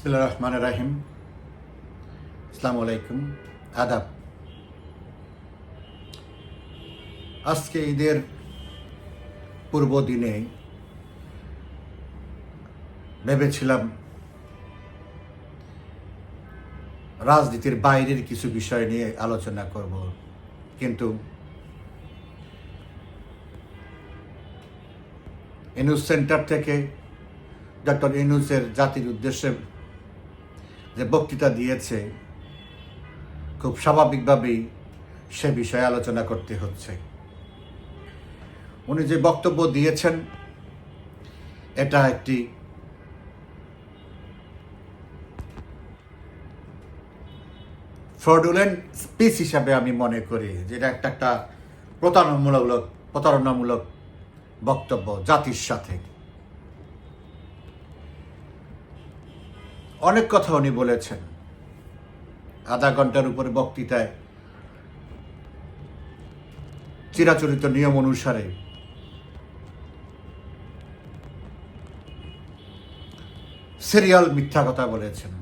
বিসমিল্লা রহমান রাহিম আসসালামু আলাইকুম আদাব আজকে ঈদের পূর্ব দিনে ভেবেছিলাম রাজনীতির বাইরের কিছু বিষয় নিয়ে আলোচনা করব কিন্তু এনুস সেন্টার থেকে ডক্টর ইনুসের জাতির উদ্দেশ্যে যে বক্তৃতা দিয়েছে, খুব স্বাভাবিকভাবেই সে বিষয়ে আলোচনা করতে হচ্ছে। উনি যে বক্তব্য দিয়েছেন, এটা একটি ফ্রডুলেন্ট স্পিচ হিসাবে আমি মনে করি, যেটা একটা একটা প্রতারণামূলক প্রতারণামূলক বক্তব্য জাতির সাথে। অনেক কথা উনি বলেছেন। আধা ঘণ্টার উপরে বক্তৃতায় চিরাচরিত নিয়ম অনুসারে সিরিয়াল মিথ্যা কথা বলেছেন।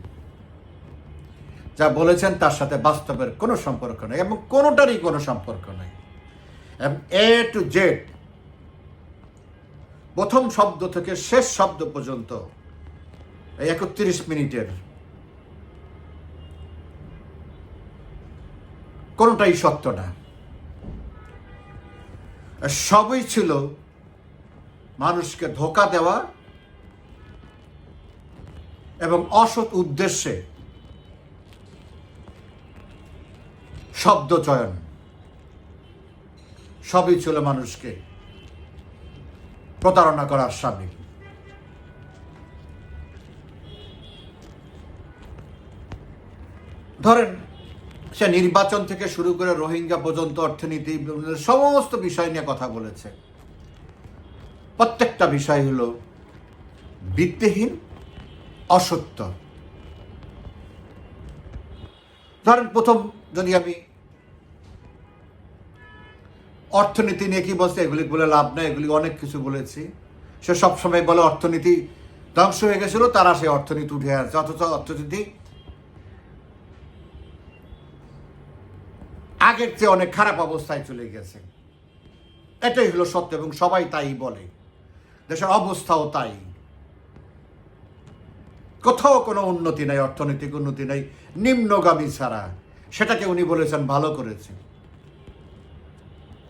যা বলেছেন তার সাথে বাস্তবের কোনো সম্পর্ক নেই এবং কোনোটারই কোনো সম্পর্ক নেই। এবং এ টু জেড প্রথম শব্দ থেকে শেষ শব্দ পর্যন্ত একত্রিশ মিনিটের কোনোটাই সত্য না সবই ছিল মানুষকে ধোকা দেওয়া এবং অসৎ উদ্দেশ্যে শব্দ চয়ন সবই ছিল মানুষকে প্রতারণা করার সামিল ধরেন, সে নির্বাচন থেকে শুরু করে রোহিঙ্গা পর্যন্ত অর্থনীতি সমস্ত বিষয় নিয়ে কথা বলেছে। প্রত্যেকটা বিষয় হলো ভিত্তিহীন, অসত্য। ধরেন, প্রথম যদি আমি অর্থনীতি নিয়ে কি বলছে, এগুলি বলে লাভ নাই, এগুলি অনেক কিছু বলেছি। সে সবসময় বলে অর্থনীতি ধ্বংস হয়ে গেছিল, তারা সেই অর্থনীতি উঠে আসছে, অথচ অর্থনীতি আগের চেয়ে অনেক খারাপ অবস্থায় চলে গেছে। এটাই হলো সত্য এবং সবাই তাই বলে। দেশের অবস্থাও তাই। কোথাও কোনো উন্নতি নাই, অর্থনৈতিক উন্নতি নাই, নিম্নগামী ছাড়া। সেটাকে উনি বলেছেন, ভালো করেছে।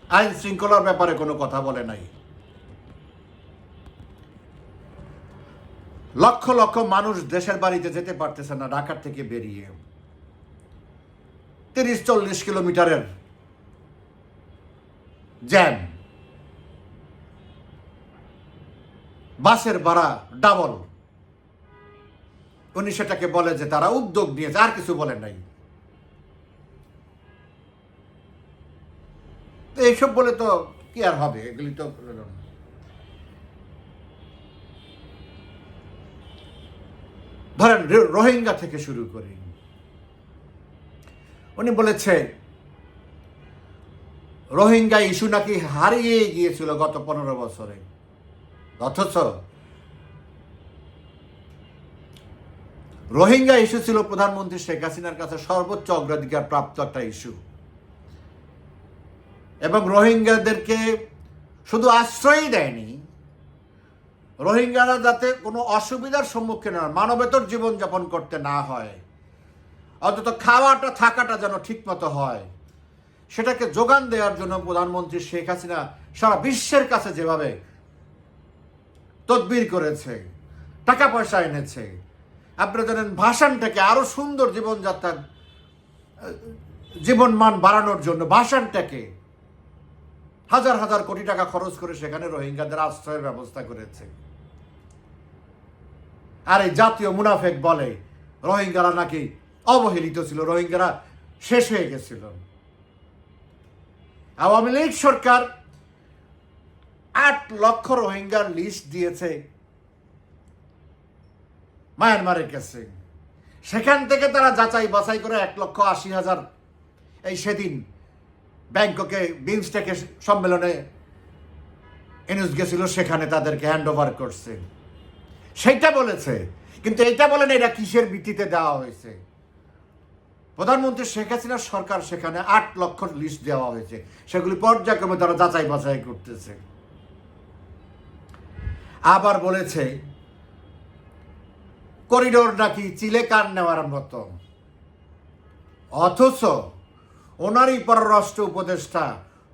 আইন শৃঙ্খলার ব্যাপারে কোনো কথা বলে নাই। লক্ষ লক্ষ মানুষ দেশের বাড়িতে যেতে পারতেছে না, ঢাকার থেকে বেরিয়ে। তিরিশ চল্লিশ কিলোমিটারের জ্যাম। বাসের ভাড়া ডাবল উনি সেটাকে বলে যে তারা উদ্যোগ নিয়েছে, আর কিছু বলেন নাই। এইসব বলে তো কি আর হবে? এগুলি তো ধরেন রোহিঙ্গা থেকে শুরু করি উনি বলেছে, রোহিঙ্গা ইস্যু নাকি হারিয়ে গিয়েছিল গত পনেরো বছরে। অথচ রোহিঙ্গা ইস্যু ছিল প্রধানমন্ত্রী শেখ হাসিনার কাছে সর্বোচ্চ অগ্রাধিকার প্রাপ্ত একটা ইস্যু। এবং রোহিঙ্গাদেরকে শুধু আশ্রয়ই দেয়নি, রোহিঙ্গারা যাতে কোনো অসুবিধার সম্মুখীন হয় মানবেতর জীবনযাপন করতে না হয় অন্তত খাওয়াটা, থাকাটা যেন ঠিকমতো হয়। সেটাকে যোগান দেওয়ার জন্য প্রধানমন্ত্রী শেখ হাসিনা সারা বিশ্বের কাছে যেভাবে তদবির করেছে টাকা পয়সা এনেছে, আপনারা জানেন ভাষণটাকে আরও সুন্দর জীবনযাত্রার, জীবনমান বাড়ানোর জন্য ভাষণটাকে হাজার হাজার কোটি টাকা খরচ করে সেখানে রোহিঙ্গাদের আশ্রয়ের ব্যবস্থা করেছে। আর এই জাতীয় মুনাফেক বলে, রোহিঙ্গারা নাকি অবহেলিত ছিল, রোহিঙ্গারা শেষ হয়ে গেছিল। আওয়ামী লীগ সরকার আট লক্ষ রোহিঙ্গার লিস্ট দিয়েছে মায়ানমারের কাছে। সেখান থেকে তারা যাচাই বাছাই করে এক লক্ষ আশি হাজার এই সেদিন ব্যাংককে বিমস্টেকের সম্মেলনে এনুস গেছিল, সেখানে তাদেরকে হ্যান্ড ওভার করছে। সেইটা বলেছে, কিন্তু এটা বলেন এটা কিসের ভিত্তিতে দেওয়া হয়েছে? প্রধানমন্ত্রী শেখ হাসিনার সরকার সেখানে আট লক্ষ লিস্ট দেওয়া হয়েছে। সেগুলি পর্যায়ক্রমে তারা যাচাই বাছাই করতেছে। আবার বলেছে, করিডোর নাকি চিলে কান নেওয়ার মতো। অথচ ওনারই পররাষ্ট্র উপদেষ্টা,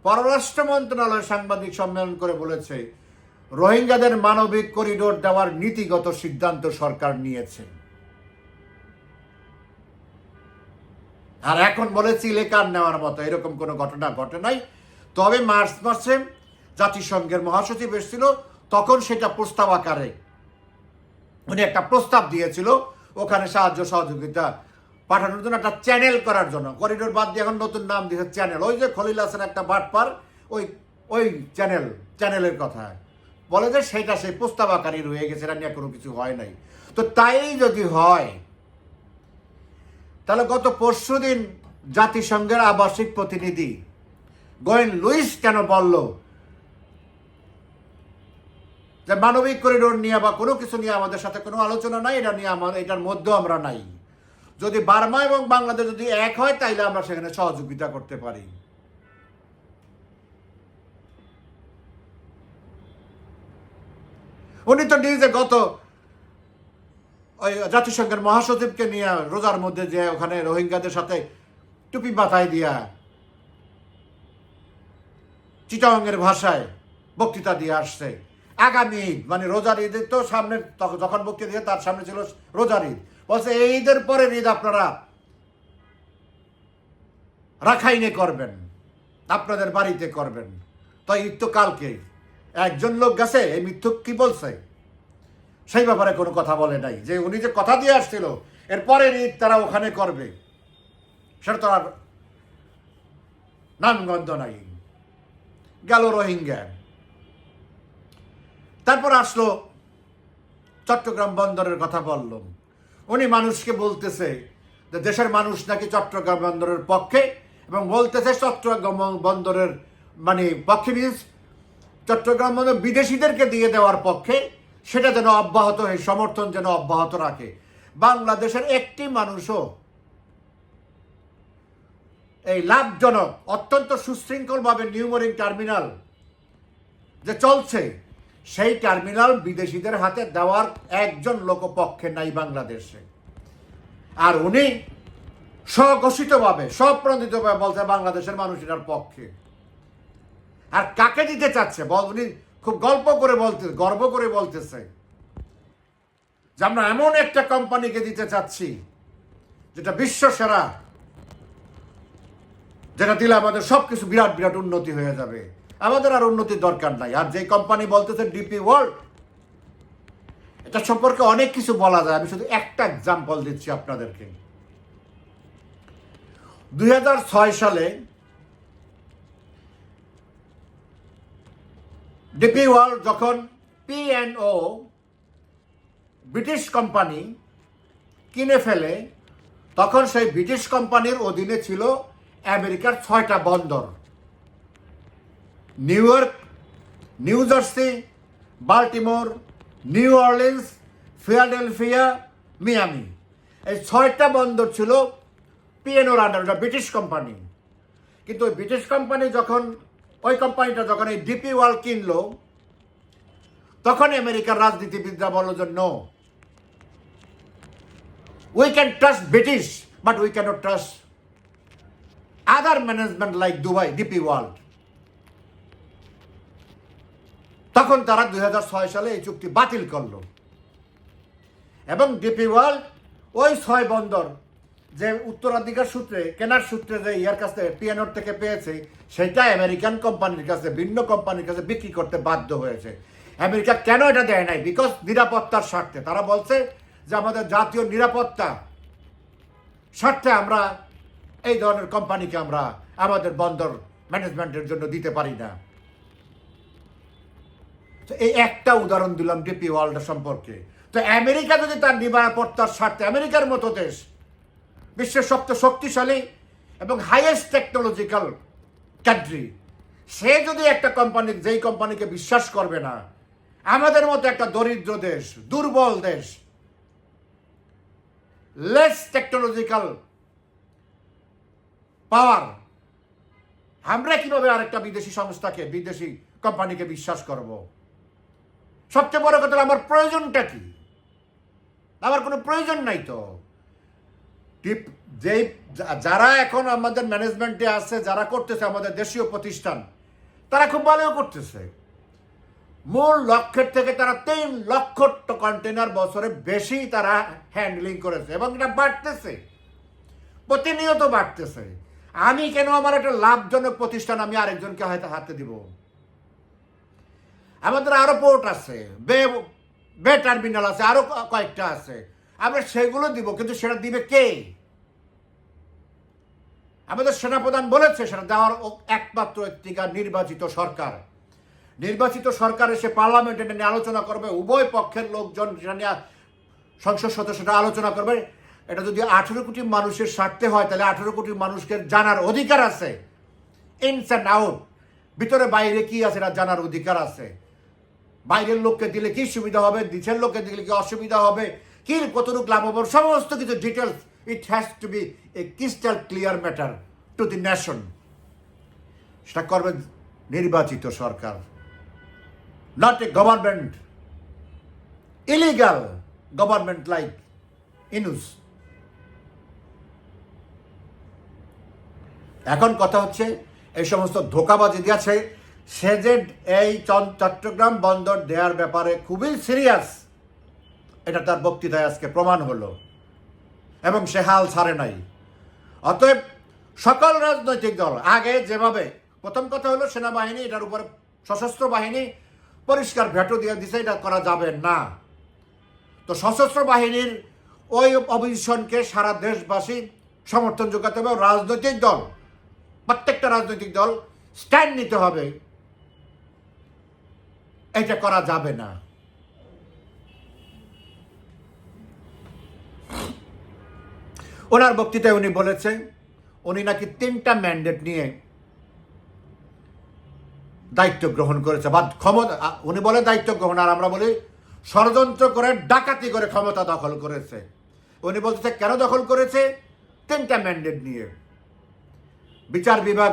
পররাষ্ট্র মন্ত্রণালয় সাংবাদিক সম্মেলন করে বলেছে, রোহিঙ্গাদের মানবিক করিডোর দেওয়ার নীতিগত সিদ্ধান্ত সরকার নিয়েছে। আর এখন বলে চিলে কান নেওয়ার মতো, এরকম কোনো ঘটনা ঘটে নাই। তবে মার্চ মাসে জাতিসংঘের মহাসচিব এসেছিল, তখন সেটা প্রস্তাব আকারে উনি একটা প্রস্তাব দিয়েছিল, ওখানে সাহায্য সহযোগিতা পাঠানোর জন্য একটা চ্যানেল করার জন্য। করিডোর বাদ দিয়ে এখন নতুন নাম দিয়েছে চ্যানেল ওই যে খলিল হাসান একটা বাটপার, ওই ওই চ্যানেল চ্যানেলের কথা। বলে যে সেটা সেই প্রস্তাব আকারই রয়ে গেছে, এটা নিয়ে কোনো কিছু হয় নাই। তো তাই যদি হয় তাহলে গত পরশু দিন জাতিসংঘের আবাসিক প্রতিনিধি গোয়েন লুইস কেন বলল যে মানবিক করিডোর নিয়ে বা কোনো কিছু নিয়ে আমাদের সাথে কোনো আলোচনা নাই, এটা নিয়ে আমার এটার মধ্যেও আমরা নাই। যদি বার্মা এবং বাংলাদেশ যদি এক হয়, তাইলে আমরা সেখানে সহযোগিতা করতে পারি। উনি তো নিজে গত ওই জাতিসংঘের মহাসচিবকে নিয়ে রোজার মধ্যে যে ওখানে রোহিঙ্গাদের সাথে টুপি মাথায় দিয়া চিটাঙ্গের ভাষায় বক্তৃতা দিয়ে আসছে। আগামী ঈদ মানে রোজার ঈদের তো সামনে যখন বক্তৃতা দিয়ে তার সামনে ছিল রোজার ঈদ। বলছে, এই ঈদের পরের ঈদ আপনারা রাখাইনে করবেন, আপনাদের বাড়িতে করবেন। তো ঈদ তো কালকে একজন লোক গেছে, এই মিথ্যুক কি বলছে? সেই ব্যাপারে কোনো কথা বলে নাই। যে উনি যে কথা দিয়ে আসছিল এরপরের ঈদ তারা ওখানে করবে। সেটা তো আর নামগন্ধ নাই। গেল রোহিঙ্গা। তারপর আসলো চট্টগ্রাম বন্দরের কথা বলল। উনি মানুষকে বলতেছে যে দেশের মানুষ নাকি চট্টগ্রাম বন্দরের পক্ষে, এবং বলতেছে চট্টগ্রাম বন্দরের মানে পক্ষে চট্টগ্রাম বন্দর বিদেশিদেরকে দিয়ে দেওয়ার পক্ষে সেটা যেন অব্যাহত হয়, সমর্থন যেন অব্যাহত রাখে। বাংলাদেশের একটি মানুষও এই লাভজনক, অত্যন্ত সুশৃঙ্খলভাবে নিউমোরিং টার্মিনাল যে চলছে, সেই টার্মিনাল বিদেশিদের হাতে দেওয়ার একজন লোকপক্ষে নাই বাংলাদেশে। আর উনি স্বঘোষিতভাবে, স্বপ্রণোদিতভাবে বলছে বাংলাদেশের মানুষ এটার পক্ষে। আর কাকে দিতে চাচ্ছে? বল উনি খুব গল্প করে বলতে, গর্ব করে বলতেছে যে আমরা এমন একটা কোম্পানিকে দিতে চাচ্ছি যেটা বিশ্ব সেরা, যেটা দিলে আমাদের সবকিছু বিরাট বিরাট উন্নতি হয়ে যাবে। আমাদের আর উন্নতির দরকার নাই। আর যে কোম্পানি বলতেছে ডিপি ওয়ার্ল্ড এটা সম্পর্কে অনেক কিছু বলা যায়। আমি শুধু একটা এক্সাম্পল দিচ্ছি আপনাদেরকে। দুই হাজার ছয় সালে ডিপি ওয়ার্ল্ড যখন পিএনও ব্রিটিশ কোম্পানি কিনে ফেলে, তখন সেই ব্রিটিশ কোম্পানির অধীনে ছিল আমেরিকার ছয়টা বন্দর। New York, New Jersey, Baltimore, New Orleans, Philadelphia, Miami. এই ছয়টা বন্দর ছিল পিএনওর আন্ডার ব্রিটিশ কোম্পানি। কিন্তু ওই ব্রিটিশ কোম্পানি যখন ওই কোম্পানিটা যখন এই ডিপি ওয়াল কিনলো, তখন আমেরিকার রাজনীতিবিদরা বলল যে no we can trust British but we can't trust other management like Dubai DP World তখন তারা দুই হাজার ছয় সালে এই চুক্তি বাতিল করল। এবং ডিপি ওয়ার্ল্ড ওই ছয় বন্দর যে উত্তরাধিকার সূত্রে, কেনার সূত্রে যে ইয়ার কাছে পিএনওর থেকে পেয়েছে সেটা আমেরিকান কোম্পানির কাছে, ভিন্ন কোম্পানির কাছে বিক্রি করতে বাধ্য হয়েছে। আমেরিকা কেন এটা দেয় নাই? বিকজ নিরাপত্তার স্বার্থে। তারা বলছে যে আমাদের জাতীয় নিরাপত্তা স্বার্থে আমরা এই ধরনের কোম্পানিকে আমরা আমাদের বন্দর ম্যানেজমেন্টের জন্য দিতে পারি না। তো এই একটা উদাহরণ দিলাম ডিপি ওয়ার্ল্ড সম্পর্কে। তো আমেরিকা যদি তার নিরাপত্তার স্বার্থে আমেরিকার মতো দেশ বিশ্বের সবচেয়ে শক্তিশালী এবং হাইয়েস্ট টেকনোলজিক্যাল কান্ট্রি সে যদি একটা কোম্পানি যেই কোম্পানিকে বিশ্বাস করবে না, আমাদের মতো একটা দরিদ্র দেশ, দুর্বল দেশ লেস টেকনোলজিক্যাল পাওয়ার আমরা কীভাবে আরেকটা বিদেশি সংস্থাকে, বিদেশি কোম্পানিকে বিশ্বাস করব? সবচেয়ে বড় কথা আমার প্রয়োজনটা কি? আমার কোনো প্রয়োজন নাই তো। টিপ- যেই যারা এখন আমাদের ম্যানেজমেন্টে আছে, যারা করতেছে আমাদের দেশীয় প্রতিষ্ঠান, তারা খুব ভালো করতেছে। মূল লক্ষ্যের থেকে তারা তিন লক্ষ কন্টেনার বছরে বেশি তারা হ্যান্ডলিং করেছে এবং এটা বাড়তেছে। প্রতিনিয়ত বাড়তেছে। আমি কেন আমার একটা লাভজনক প্রতিষ্ঠান আমি আরেকজনকে হয়তো হাতে দিব? আমাদের আরও পোর্ট আছে, বে বে টার্মিনাল আছে, আরও কয়েকটা আছে। আমরা সেগুলো দিব, কিন্তু সেটা দিবে কে? আমাদের সেনাপ্রধান বলেছে, সেটা দেওয়ার একমাত্র একটিকা নির্বাচিত সরকার। নির্বাচিত সরকার এসে পার্লামেন্টে নিয়ে আলোচনা করবে, উভয় পক্ষের লোকজন সেটা নিয়ে সংসদ সদস্যরা আলোচনা করবে। এটা যদি আঠেরো কোটি মানুষের স্বার্থে হয়, তাহলে আঠেরো কোটি মানুষকে জানার অধিকার আছে। ইনস অ্যান্ড আউট ভিতরে বাইরে কি আছে, এটা জানার অধিকার আছে। বাইরের লোককে দিলে কি সুবিধা হবে, নিচের লোককে দিলে কি অসুবিধা হবে? কি কতটুকু লাভ হবে সমস্ত কিছু details it has to be a crystal clear matter to the nation সেটা করবে নির্বাচিত সরকার not a government illegal government like Yunus এখন কথা হচ্ছে, এই সমস্ত ধোকাবাজি দিয়েছে সে যে এই চট্টগ্রাম বন্দর দেওয়ার ব্যাপারে খুবই সিরিয়াস এটা তার বক্তৃতায় আজকে প্রমাণ হলো। এবং সে হাল ছাড়ে নাই। অতএব সকল রাজনৈতিক দল আগে যেভাবে, প্রথম কথা হলো সেনাবাহিনী, এটার উপরে সশস্ত্র বাহিনী পরিষ্কার ভেটো দিয়ে দিছে, এটা করা যাবে না। তো সশস্ত্র বাহিনীর ওই অভিশনকে সারা দেশবাসী সমর্থন যোগাতে হবে। রাজনৈতিক দল, প্রত্যেকটা রাজনৈতিক দল স্ট্যান্ড নিতে হবে। এটা করা যাবে না। ওনার বক্তৃতায় উনি বলেছেন, উনি নাকি তিনটা ম্যান্ডেট নিয়ে দায়িত্ব গ্রহণ করেছে, বা ক্ষমতা উনি বলে দায়িত্ব গ্রহণ, আর আমরা বলি ষড়যন্ত্র করে ডাকাতি করে ক্ষমতা দখল করেছে। উনি বলতেছে, কেন দখল করেছে? তিনটা ম্যান্ডেট নিয়ে। বিচার বিভাগ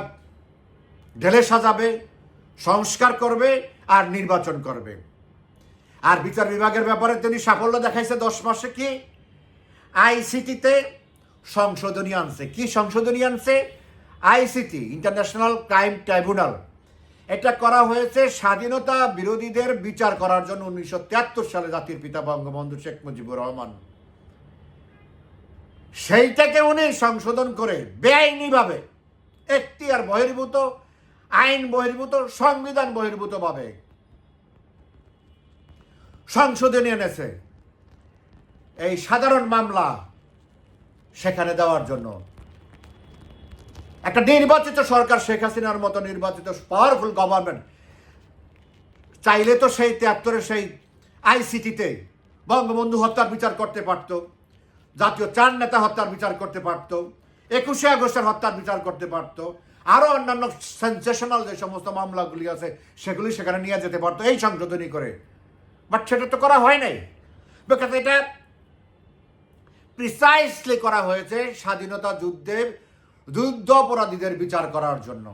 ঢেলে সাজাবে, সংস্কার করবে আর নির্বাচন করবে। আর বিচার বিভাগের ব্যাপারে তিনি সাফল্য দেখাইছে দশ মাসে কি? আইসিটিতে সংশোধনী আনছে। কি সংশোধনী আনছে? আইসিটি ইন্টারন্যাশনাল ক্রাইম ট্রাইব্যুনাল এটা করা হয়েছে স্বাধীনতা বিরোধীদের বিচার করার জন্য উনিশশো তিয়াত্তর সালে জাতির পিতা বঙ্গবন্ধু শেখ মুজিবুর রহমান। সেইটাকে উনি সংশোধন করে বেআইনিভাবে, এখতিয়ার বহির্ভূত, আইন বহির্ভূত, সংবিধান বহির্ভূত ভাবে সংশোধনী এনেছে। এই সাধারণ মামলা সেখানে দেওয়ার জন্য। একটা নির্বাচিত সরকার শেখ হাসিনার মতো নির্বাচিত পাওয়ারফুল গভর্নমেন্ট চাইলে তো সেই তিয়াত্তরের সেই আইসিটিতে বঙ্গবন্ধু হত্যার বিচার করতে পারত, জাতীয় চার নেতা হত্যার বিচার করতে পারত, একুশে আগস্টের হত্যার বিচার করতে পারত আরও অন্যান্য সেন্সেশনাল যে সমস্ত মামলাগুলি আছে, সেগুলি সেখানে নিয়ে যেতে পারতো এই সংশোধনী করে। বাট সেটা তো করা হয় নাই। বিকজ এটা প্রিসাইসলি করা হয়েছে স্বাধীনতা যুদ্ধের যুদ্ধ অপরাধীদের বিচার করার জন্য।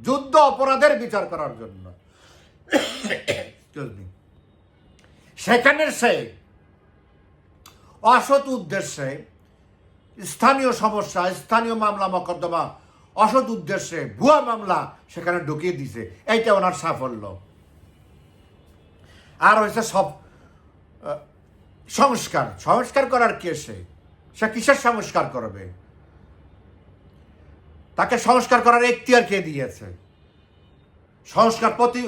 যুদ্ধ অপরাধের বিচার করার জন্য। সেখানে সে অসৎ উদ্দেশ্যে স্থানীয় সমস্যা, স্থানীয় মামলা, মকদ্দমা, অসৎ উদ্দেশ্যে ভুয়া মামলা সেখানে ঢুকিয়ে দিছে। এইটা ওনার সাফল্য। আর হয়েছে সব সংস্কার সংস্কার করার কে সে? সে কিসের সংস্কার করবে? তাকে সংস্কার করার এখতিয়ার কে দিয়েছে? সংস্কার প্রতি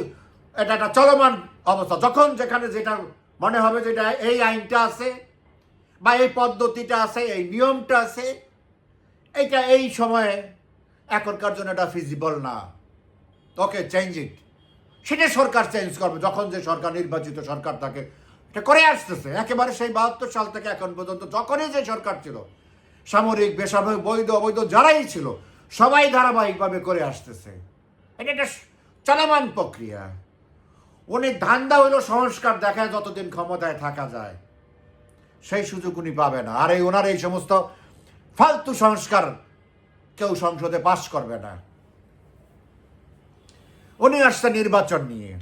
এটা একটা চলমান অবস্থা। যখন যেখানে যেটা মনে হবে যেটা এই আইনটা আছে বা এই পদ্ধতিটা আছে, এই নিয়মটা আছে, এটা এই সময়ে এখনকার জন্য এটা ফিজিবল না। ওকে চেঞ্জ ইট সেটা সরকার চেঞ্জ করবে। যখন যে সরকার, নির্বাচিত সরকার থাকে এটা করে আসতেছে। একেবারে সেই বাহাত্তর সাল থেকে এখন পর্যন্ত যখনই যে সরকার ছিল, সামরিক, বেসামরিক, বৈধ, অবৈধ, যারাই ছিল, সবাই ধারাবাহিকভাবে করে আসতেছে। এটা একটা চলমান প্রক্রিয়া। উনি ধান্দা হইল সংস্কার দেখায় যতদিন ক্ষমতায় থাকা যায়। সেই সুযোগ উনি পাবে না। আর এই ওনার এই সমস্ত ফালতু সংস্কার কেউ সংসদে পাশ করবে না। উনি আসছে নির্বাচন নিয়ে।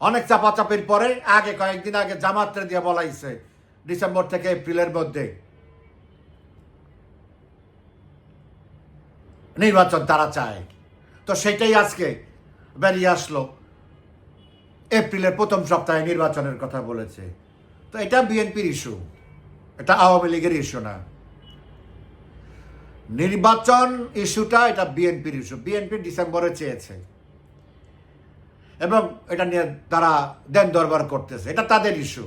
অনেক চাপাচাপির পরে আগে কয়েকদিন আগে জামাত্রে দিয়ে বলাইছে, ডিসেম্বর থেকে এপ্রিলের মধ্যে। নির্বাচন তারা চায়। তো সেটাই আজকে বেরিয়ে আসলো। এপ্রিলের প্রথম সপ্তাহে নির্বাচনের কথা বলেছে। তো এটা বিএনপির ইস্যু, এটা আওয়ামী লীগের ইস্যু না। নির্বাচন ইস্যুটা এটা বিএনপির ইস্যু। বিএনপি ডিসেম্বরে চেয়েছে। এবং এটা নিয়ে তারা দেন দরবার করতেছে। এটা তাদের ইস্যু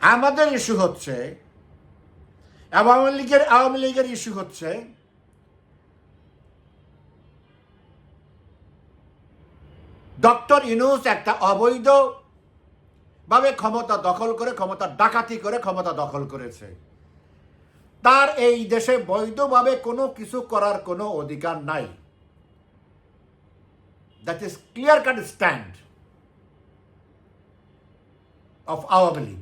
আমাদের ইস্যু হচ্ছে, আওয়ামী লীগের আওয়ামী লীগের ইস্যু হচ্ছে, ডক্টর ইনুস একটা অবৈধ ভাবে ক্ষমতা দখল করে, ক্ষমতা ডাকাতি করে ক্ষমতা দখল করেছে। তার এই দেশে বৈধভাবে কোনো কিছু করার কোনো অধিকার নাই। That is clear cut stand of Awami League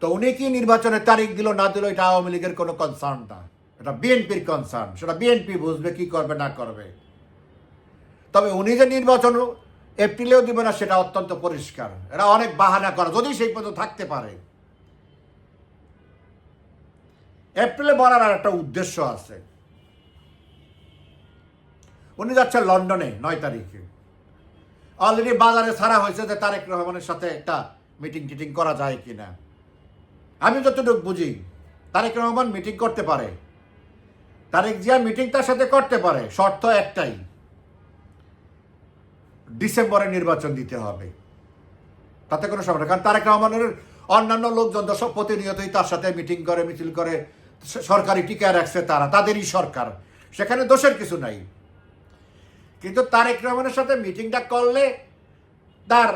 তো উনি কি নির্বাচনের তারিখ দিল, না দিল, এটা আওয়ামী লীগের কোনো কনসার্ন না। এটা বিএনপির কনসার্ন সেটা বিএনপি বুঝবে, কি করবে, না করবে। তবে উনি যে নির্বাচন এপ্রিলেও দিবে না, সেটা অত্যন্ত পরিষ্কার। এরা অনেক বাহানা করে, যদি সেই পর্যন্ত থাকতে পারে। এপ্রিলে বলার একটা উদ্দেশ্য আছে। উনি যাচ্ছে লন্ডনে নয় তারিখে। অলরেডি বাজারে ছাড়া হয়েছে যে তারেক রহমানের সাথে একটা মিটিং টিটিং করা যায় কি না আমি যতটুকু বুঝি, তারেক রহমান মিটিং করতে পারে। তারেক জিয়া মিটিং তার সাথে করতে পারে, শর্ত একটাই। ডিসেম্বরে নির্বাচন দিতে হবে। তাতে কোনো সমস্যা। কারণ তারেক রহমানের অন্যান্য লোকজন তো সব প্রতিনিয়তই তার সাথে মিটিং করে, মিছিল করে, সরকারি টিকা রাখছে তারা, তাদেরই সরকার। সেখানে দোষের কিছু নাই। কিন্তু তারেক রহমানের সাথে মিটিংটা করলে তার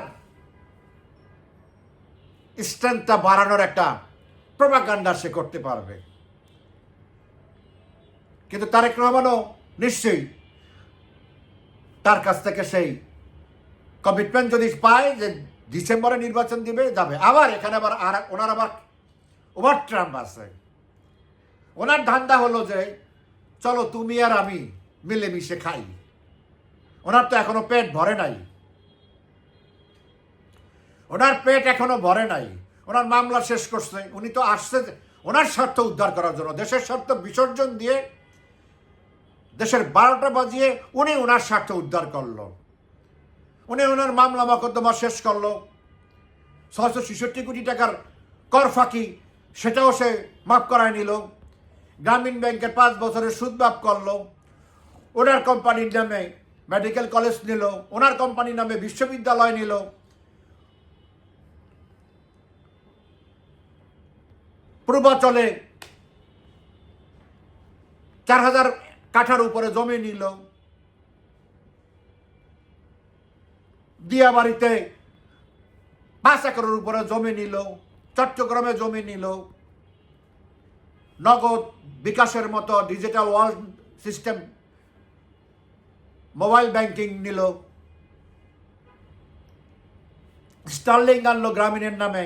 স্ট্রেংথটা বাড়ানোর একটা প্রভাকাণ্ডা সে করতে পারবে। কিন্তু তারেক রহমানও নিশ্চয়ই তার কাছ থেকে সেই কমিটমেন্ট যদি পায় যে ডিসেম্বরে নির্বাচন দিবে, যাবে। আবার এখানে আবার আর ওনার আবার ওভার ট্রাম্প আছে। ওনার ধান্দা হলো যে, চলো তুমি আর আমি মিলেমিশে খাই। ওনার তো এখনও পেট ভরে নাই। ওনার পেট এখনও ভরে নাই। ওনার মামলা শেষ করছে। উনি তো আসছে ওনার স্বার্থ উদ্ধার করার জন্য, দেশের স্বার্থ বিসর্জন দিয়ে দেশের বারোটা বাজিয়ে উনি ওনার স্বার্থ উদ্ধার করল। উনি ওনার মামলা মকদ্দমা শেষ করল। ছয়শো ছেষট্টি কোটি টাকার কর ফাঁকি, সেটাও সে মাফ করায় নিল। গ্রামীণ ব্যাংকের পাঁচ বছরের সুদ মাফ করল। ওনার কোম্পানির নামে মেডিকেল কলেজ নিল, ওনার কোম্পানির নামে বিশ্ববিদ্যালয় নিল। পূর্বাচলে চার হাজার কাঠার উপরে জমি নিল। দিয়াবাড়িতে পাঁচ একরের উপরে জমি নিল, চট্টগ্রামে জমি নিল। নগদ বিকাশের মতো digital world system mobile banking নিল। স্টার্লিং আনলো গ্রামীণের নামে।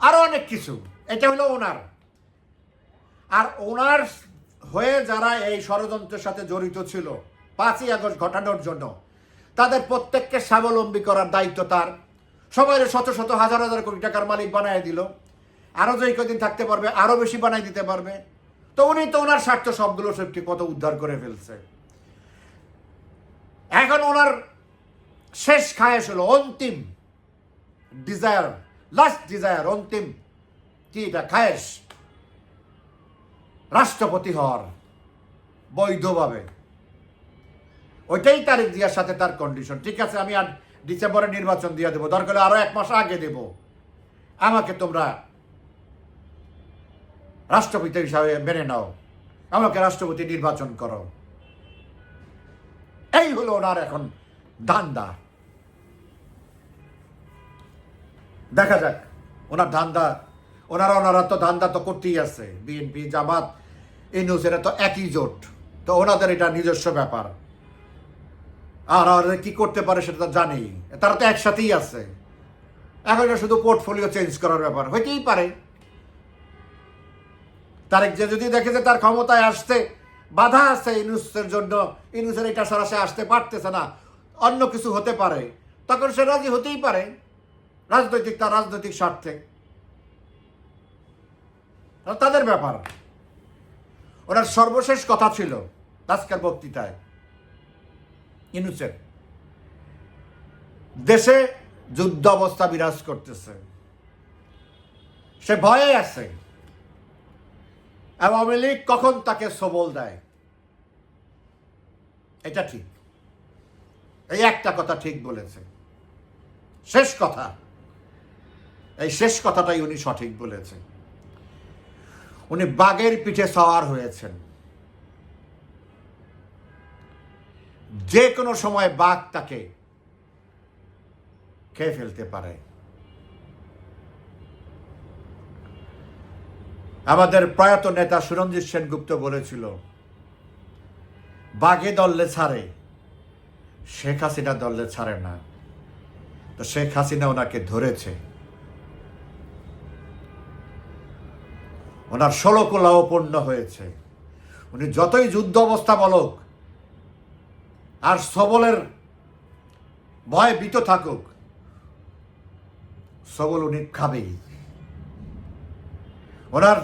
আরও অনেক কিছু। এটা হলো ওনার আর ওনার হয়ে যারা এই ষড়যন্ত্রের সাথে জড়িত ছিল, পাঁচই আগস্ট ঘটানোর জন্য, তাদের প্রত্যেককে স্বাবলম্বী করার দায়িত্ব তার। সবাই শত শত হাজার হাজার কোটি টাকার মালিক বানায় দিল। আরও যে কদিন থাকতে পারবে, আরও বেশি বানাই দিতে পারবে। তো উনি তো ওনার স্বার্থ সবগুলো সেফটি কত উদ্ধার করে ফেলছে। এখন ওনার শেষ খায়েশ হলো অন্তিম ডিজায়ার লাস্ট ডিজায়ার অন্তিম কি এটা? খায়েশ। রাষ্ট্রপতি হওয়ার বৈধভাবে। ওইটাই তারিখ দিয়ার সাথে তার কন্ডিশন ঠিক আছে, আমি আর ডিসেম্বরে নির্বাচন দিয়ে দেবো। দরকার আরও এক মাস আগে দেব। আমাকে তোমরা রাষ্ট্রপতি হিসাবে মেনে নাও। আমাকে রাষ্ট্রপতি নির্বাচন করো। এই হলো ওনার এখন ধান্দা। দেখা যাক, ওনার ধান্দা, ওনারা ওনারা তো ধান্দা তো করতেই আছে। বিএনপি, জামাত নিউজ এরা তো একই জোট। তো ওনাদের এটা নিজস্ব ব্যাপার। আর কি করতে পারে সেটা তো জানি তারা তো একসাথেই আছে। এখন শুধু পোর্টফোলিও চেঞ্জ করার ব্যাপার। হইতেই পারে। তারেক যে যদি দেখে যে তার ক্ষমতায় আসতে বাধা আছে ইনুসের জন্য, ইনুসের এটা ছাড়া সে আসতে পারতেছে না। অন্য কিছু হতে পারে। তখন সে রাজি হতেই পারে। রাজনৈতিক তার রাজনৈতিক স্বার্থে। তাদের ব্যাপার। ওনার সর্বশেষ কথা ছিল আজকের বক্তৃতায় ইনুসের। দেশে যুদ্ধ অবস্থা বিরাজ করতেছে। সে ভয়ে আছে। আওয়ামী লীগ কখন তাকে সবল দেয়? এটা ঠিক। এই একটা কথা ঠিক বলেছে। শেষ কথা। এই শেষ কথাটাই উনি সঠিক বলেছেন। উনি বাঘের পিঠে সওয়ার হয়েছেন। যে কোনো সময় বাঘ তাকে খেয়ে ফেলতে পারে। আমাদের প্রয়াত নেতা সুরঞ্জিত সেনগুপ্ত বলেছিল, বাঘে দললে ছাড়ে, শেখ হাসিনা দললে ছাড়ে না। তো শেখ হাসিনা ওনাকে ধরেছে। ওনার ষোলো কোলাও পূর্ণ হয়েছে। উনি যতই যুদ্ধ অবস্থা বলুক, আর সবলের ভয় বিত থাকুক, সবল উনি খাবেই। ওনার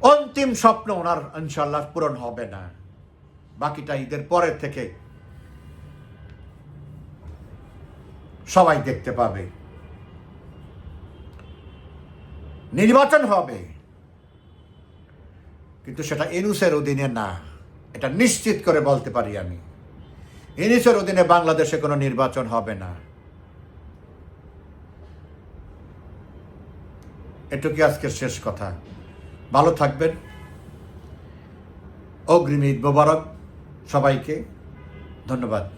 অন্তিম স্বপ্ন ওনার ইনশাল্লাহ পূরণ হবে না। বাকিটা ঈদের পরের থেকে সবাই দেখতে পাবে। নির্বাচন হবে। কিন্তু সেটা এনুসের অধীনে না। এটা নিশ্চিত করে বলতে পারি আমি। এনুসের অধীনে বাংলাদেশে কোনো নির্বাচন হবে না। এটুকু আজকের শেষ কথা। ভালো থাকবেন। অগ্রিম ঈদ মোবারক সবাইকে। ধন্যবাদ।